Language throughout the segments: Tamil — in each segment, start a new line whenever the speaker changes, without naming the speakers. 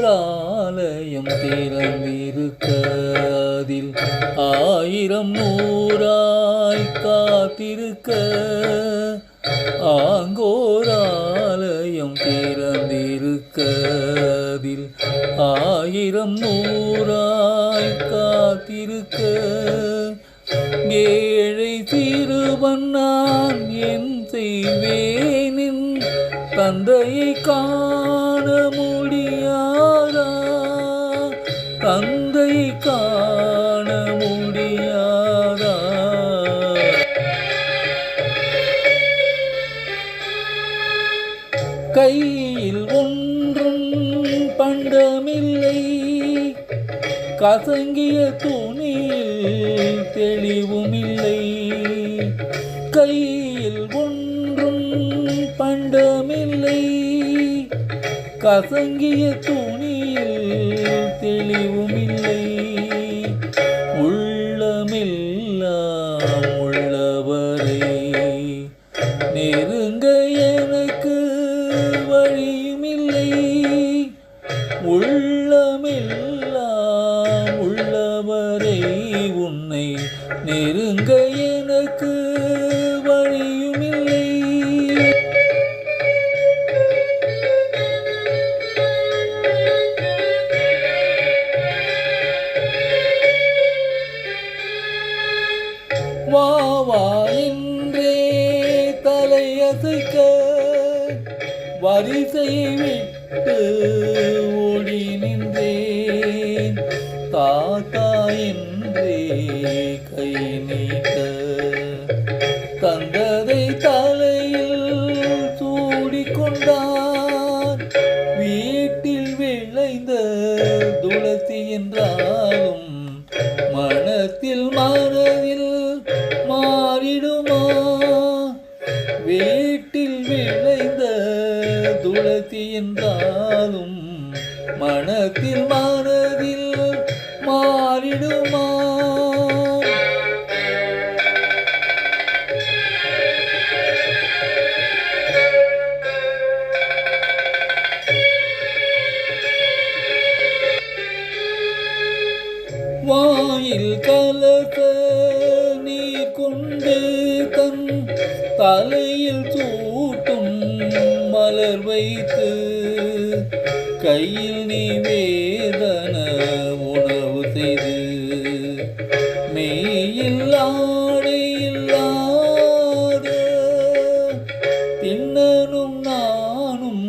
ஆங்கோராலயம் திறந்திருக்க அதில் ஆயிரம் நூறாய் காத்திருக்க ஆங்கோராலயம் திறந்திருக்க அதில் ஆயிரம் நூறாய் காத்திருக்க ஏழை சிறுவன் நான் என் செய்வேனின் தந்தையை கா முடியாதா? தந்தை காண முடியாதா? கையில் ஒன்றும் பண்டமில்லை. கசங்கிய துணியில் தெளிவுமில்லை. கையில் ஒன்று கசங்கிய துணியில் தெளிவுமில்லை. உள்ளமெல்லாம் உள்ளவரை நெருங்க எனக்கு வழியுமில்லை. உள்ளமெல்லாம் உள்ளவரை உன்னை நெருங்க எனக்கு வா வா என்றே தலையசைக்க வரிசையை விட்டு ஓடி நின்றேன். தாத்தா என்றே கை நீக்க தந்ததை தலையில் சூடிக்கொண்டான் வீட்டில் விளைந்த துளசி என்றாலும் மனத்தில் மனதில் வீட்டில் விளைந்த துளசி என்றாலும் மனத்தில் மனதில் மாறிடுமா? வாயில் கலக்க நீர் கொண்டு தன் தலையில் வைத்து கையில் நீ வேதன உணவு செய்து மெய்யில் இல்லாத தின்னனும் நானும்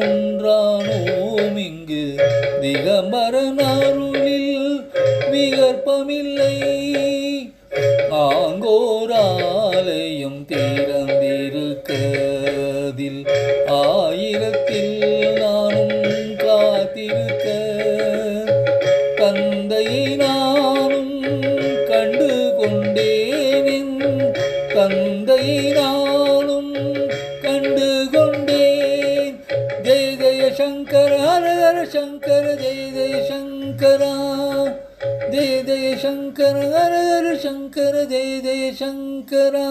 ஒன்றானோம் இங்கு திகம்பரன் அருளில் விகற்பமில்லை ஆங்கோரா ஆயிரத்தில் நானும் காத்திருக்க தந்தையை நானும் கண்டு கொண்டேனின் தந்தையை நானும் கண்டு கொண்டேன் ஜெய ஜெய சங்கர ஹர ஹர சங்கர ஜெய ஜெய சங்கரா. ஜெய ஜெய சங்கர ஹர ஹர சங்கர ஜெய ஜெய சங்கரா.